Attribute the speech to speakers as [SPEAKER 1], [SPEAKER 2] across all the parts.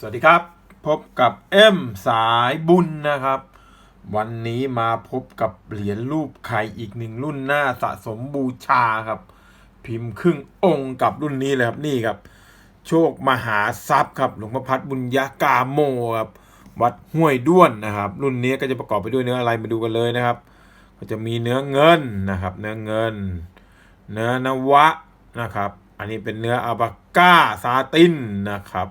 [SPEAKER 1] สวัสดีครับ พบกับเอ็มสายบุญนะครับ วันนี้มาพบกับเหรียญรูปไข่อีกหนึ่งรุ่นหน้าสะสมบูชาครับ พิมพ์ครึ่งองค์กับรุ่นนี้เลยครับนี่ครับ โชคมหาทรัพย์ครับหลวงพ่อพัดบุญยากาโมครับวัดห้วยด้วนนะครับ รุ่นนี้ก็จะประกอบไปด้วยเนื้ออะไรมาดูกันเลยนะครับ ก็จะมีเนื้อเงินนะครับ เนื้อเงิน เนื้อนวะนะครับ อันนี้เป็นเนื้ออัลบาก้าซาตินนะครับ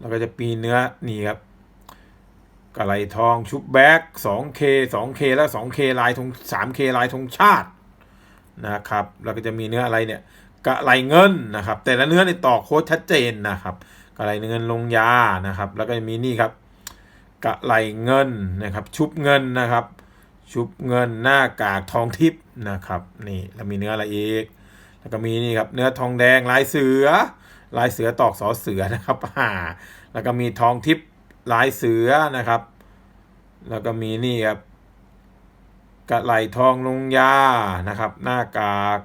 [SPEAKER 1] แล้วก็จะมีเนื้อนี่ครับกระไหลทองชุบแบ็ก 2K 2K แล้ว 2K ลายธง 3K ลายธงชาตินะครับ แล้วก็จะมีเนื้ออะไรเนี่ยกระไหลเงินนะครับ แต่ละเนื้อในต่อโค้ดชัดเจนนะครับกระไหลเงินลงยานะครับ แล้วก็จะมีนี่ครับกระไหลเงินนะครับ ชุบเงินนะครับ ชุบเงินหน้ากากทองทิพย์นะครับนี่แล้วมีเนื้ออะไรอีก แล้วก็มีนี่ครับเนื้อทองแดงลายเสือ ลายเสือตอกสอเสือนะครับอ่าแล้วก็มีทองทิพย์ลายเสือนะครับ แล้วก็มีนี่ครับกระไหลทองลงยานะครับ หน้ากาก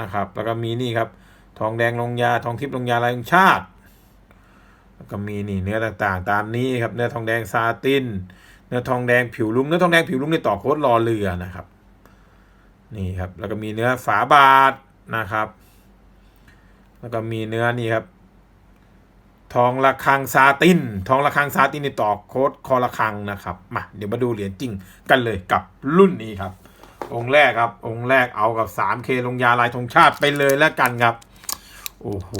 [SPEAKER 1] นะครับ แล้วก็มีนี่ครับทองแดงลงยาทองทิพย์ลงยาลายธงชาติ แล้วก็มีนี่เนื้อต่างๆ ตามนี้ครับเนื้อทองแดงซาตินเนื้อทองแดงผิวลุ้งเนื้อทองแดงผิวลุ้งในต่อโค้ดรอเรือนะครับนี่ครับแล้วก็มีเนื้อฝาบาทนะครับ แล้วก็มีเนื้อนี่ครับ ทองระฆังซาติน ทองระฆังซาตินในต่อโค้ดคอระฆังนะครับ มาเดี๋ยวมาดูเหรียญจริงกันเลยกับรุ่นนี้ครับ องค์แรกครับ องค์แรกเอากับ 3K ลงยาลายธงชาติไปเลยแล้วกันครับ โอ้โห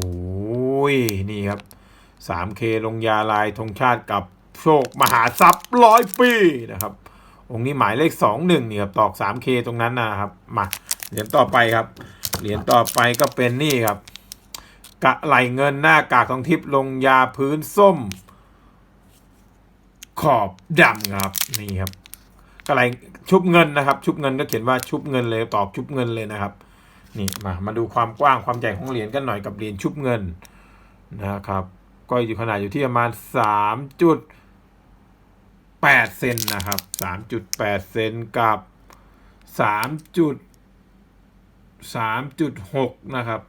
[SPEAKER 1] นี่ครับ 3K ลงยาลายธงชาติกับโชคมหาทรัพย์ร้อยปีนะครับ องค์นี้หมายเลข 21นี่ครับตอก 3K ตรงนั้นนะครับ มาเหรียญต่อไปครับ เหรียญต่อไปก็เป็นนี่ครับ กะไหลเงินหน้ากากทองทิพย์ลงยาพื้นส้ม ขอบดำครับนี่ครับกะไหลชุบเงินนะครับ ชุบเงินก็เขียนว่าชุบเงินเลยตอกชุบเงินเลยนะครับ นี่มามาดูความกว้างความใหญ่ของเหรียญกันหน่อยกับเหรียญชุบเงินนะครับ ก็อยู่ขนาดอยู่ที่ประมาณสามจุดแปดเซนนะครับสามจุดแปดเซนกับสามจุดสามจุดหกนะครับ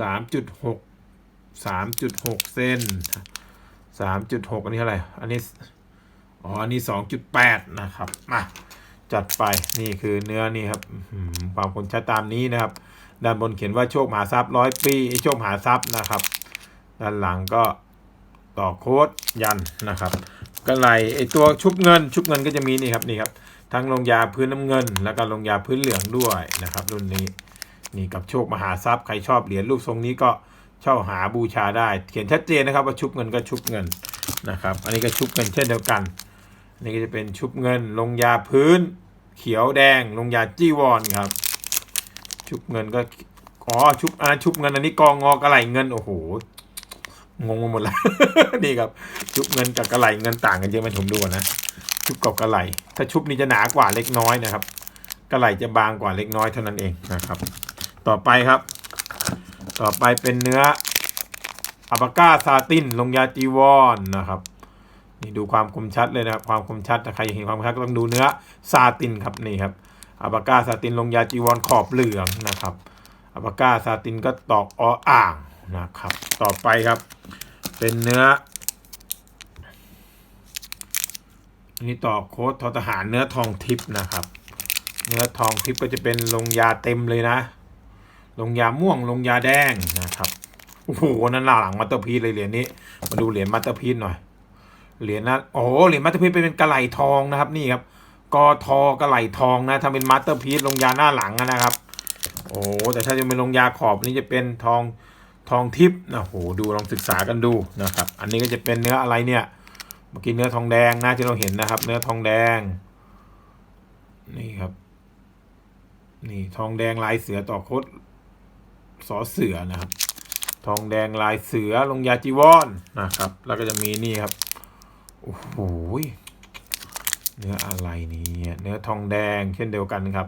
[SPEAKER 1] สามจุดหกสามจุดหกเซนสามจุดหกอันนี้เท่าไหร่ อันนี้ อ๋อ อันนี้สองจุดแปดนะครับ มา จัดไป นี่คือเนื้อนี่ครับ ความคมชัดตามนี้นะครับ ด้านบนเขียนว่าโชคมหาทรัพย์ร้อยปีไอ้โชคมหาทรัพย์นะครับ ด้านหลังก็ต่อโค้ดยันนะครับก็ไหลไอตัวชุบเงิน ชุบเงินก็จะมีนี่ครับนี่ครับ ทั้งลงยาพื้นน้ำเงิน แล้วก็ลงยาพื้นเหลืองด้วยนะครับ รุ่นนี้ นี่กับโชคมหาทรัพย์ใครชอบเหรียญรูปทรงนี้ก็เช่าหาบูชาได้ เขียนชัดเจนนะครับว่าชุบเงินก็ชุบเงินนะครับ อันนี้ก็ชุบเงินเช่นเดียวกันอันนี้ก็จะเป็นชุบเงิน ลงยาพื้น เขียวแดง ลงยาจีวรครับ ชุบเงินก็อ๋อชุบอ่าชุบเงินอันนี้กองงอกระไหลเงินโอ้โหงงหมดแล้วนี่ครับ ชุบเงินกับกระไหลเงินต่างกันเยอะไหมผมดูก่อนนะชุบกับกระไหลถ้าชุบนี่จะหนากว่าเล็กน้อยนะครับกระไหลจะบางกว่าเล็กน้อยเท่านั้นเองนะครับ ต่อไปครับ ต่อไปเป็นเนื้ออัปาก้าซาตินลงยาจีวอนนะครับ นี่ดูความคมชัดเลยนะครับ ความคมชัดถ้าใครอยากเห็นความคมชัดก็ต้องดูเนื้อซาตินครับนี่ครับอัปาก้าซาตินลงยาจีวอนขอบเหลืองนะครับอัปาก้าซาตินก็ตอกออ่างนะครับ ต่อไปครับ เป็นเนื้อนนี้ต่อโค้ดทอทหารเนื้อทองทิพย์นะครับ เนื้อทองทิพย์ก็จะเป็นลงยาเต็มเลยนะ ลงยาม่วงลงยาแดงนะครับโอ้โหนั่นหลังมาเตอร์พีซเลยเหรียญนี้ มาดูเหรียญมาเตอร์พีซหน่อยเหรียญนะโอ้โหเหรียญมาเตอร์พีซเป็นกระไหลทองนะครับนี่ครับกอทอกระไหลทองนะถ้าเป็นมาสเตอร์พีซลงยาหน้าหลังนะครับ โอ้แต่ถ้าจะเป็นลงยาขอบนี่จะเป็นทองทองทิพย์นะโอ้โหดูลองศึกษากันดูนะครับ อันนี้ก็จะเป็นเนื้ออะไรเนี่ย เมื่อกี้เนื้อทองแดงนะที่เราเห็นนะครับ เนื้อทองแดง นี่ครับ นี่ทองแดงลายเสือต่อโคด สอเสือนะครับ ทองแดงลายเสือลงยาจีวอนนะครับ แล้วก็จะมีนี่ครับ โอ้โหเนื้ออะไรนี่เนื้อทองแดงเช่นเดียวกันครับ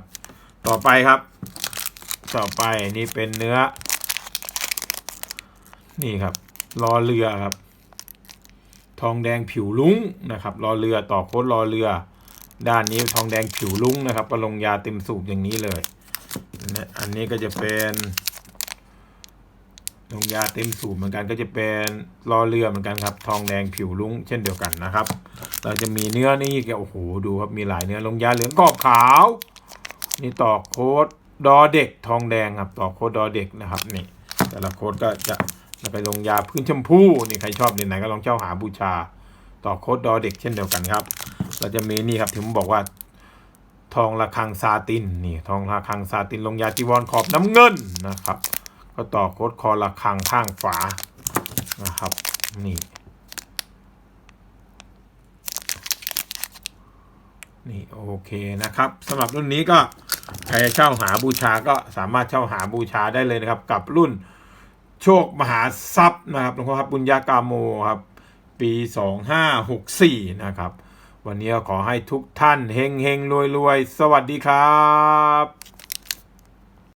[SPEAKER 1] ต่อไปครับ ต่อไปนี่เป็นเนื้อ นี่ครับรอเรือครับ ทองแดงผิวลุ้งนะครับรอเรือต่อโค้ดรอเรือ ด้านนี้ทองแดงผิวลุ้งนะครับก็ลงยาเต็มสูบอย่างนี้เลยอันนี้ก็จะเป็น ลงยาเต็มสูบเหมือนกันก็จะเป็นรอเรือเหมือนกันครับ ทองแดงผิวลุ้งเช่นเดียวกันนะครับ เราจะมีเนื้อนี่แกโอ้โหดูครับมีหลายเนื้อลงยาเหลืองกรอบขาว นี่ต่อโค้ดดอเด็ก ทองแดงครับต่อโค้ดดอเด็กนะครับนี่ แต่ละโค้ดก็จะไปลงยาพื้นชมพูนี่ใครชอบเรียนไหนก็ลองเช่าหาบูชา ต่อโค้ดดอเด็กเช่นเดียวกันครับ เราจะมีนี่ครับถึงบอกว่า ทองระฆังซาตินนี่ทองระฆังซาตินลงยาจีวรขอบน้ำเงินนะครับ ก็ต่อโคดคอระฆังข้างฝานะครับ นี่ นี่โอเคนะครับสำหรับรุ่นนี้ก็ใครจะเช่าหาบูชาก็สามารถเช่าหาบูชาได้เลยนะครับ กับรุ่นโชคมหาทรัพย์นะครับหลวงพ่อครับบุญญากาโมครับ ปี 2564 นะครับ วันนี้ขอให้ทุกท่านเฮงเฮงรวยรวยสวัสดีครับ